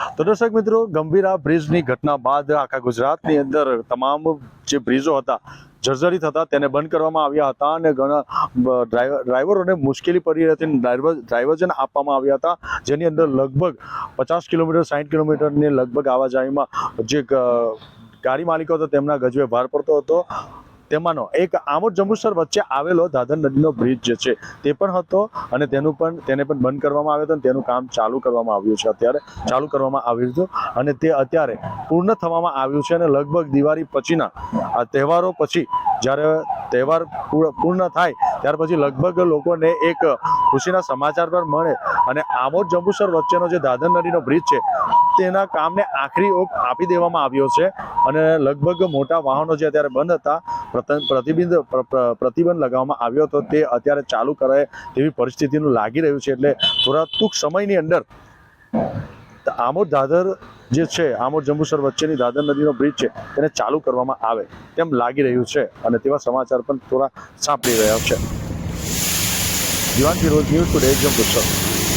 તો દર્શક મિત્રો, ગંભીરા બ્રિજની ઘટના બાદ આખા ગુજરાતની અંદર તમામ જે બ્રિજો હતા, જર્જરિત હતા, તેને બંધ કરવામાં આવ્યા હતા અને ઘણા ડ્રાઈવરોને મુશ્કેલી પડી રહી હતી ડ્રાઈવર ડ્રાઈવર્જન આપવામાં આવ્યા હતા, જેની અંદર લગભગ પચાસ કિલોમીટર સાઠ કિલોમીટરની લગભગ આવાજાહીમાં જે ગાડી માલિકો હતો તેમના ગજવે ભાર પડતો હતો. તેમાંનો એક આમોદ જંબુસર વચ્ચે આવેલો દાદર નદીનો બ્રિજ જે છે, તે પણ હતો અને તેનું પણ, તેને પણ બંધ કરવામાં આવ્યો હતો અને તેનું કામ ચાલુ કરવામાં આવ્યું છે અત્યારે, ચાલુ કરવામાં આવ્યું હતું અને તે અત્યારે પૂર્ણ થવામાં આવ્યું છે અને લગભગ દિવાળી પછીના, આ તહેવારો પછી જ્યારે તહેવાર પૂર- પૂર્ણ થાય, ત્યાર પછી લગભગ લોકોને એક ખુશીના સમાચાર પણ મળે અને આમોદ જંબુસર વચ્ચેનો જે દાદર નદીનો બ્રિજ છે, તેના કામને આખરી ઓપ આપી દેવામાં આવ્યો છે અને લગભગ મોટા વાહનો જે અત્યારે બંધ હતા પ્રતિબંધ પ્ર- પ્ર- પ્રતિબંધ લગાવવામાં આવ્યો હતો. તે અત્યારે ચાલુ કરાય તેવી પરિસ્થિતિનું લાગી રહ્યું છે. એટલે થોડા ટૂંક સમયની અંદર આમોદ દાદર જે છે, આમોદ જંબુસર વચ્ચેની દાદર નદીનો બ્રિજ છે, તેને ચાલુ કરવામાં આવે તેમ લાગી રહ્યું છે. અને તેવા સમાચાર પણ થોડા સાંપડી રહ્યા છે. દિવાન ફિરોઝ ન્યૂઝ ટુડે જંબુસર.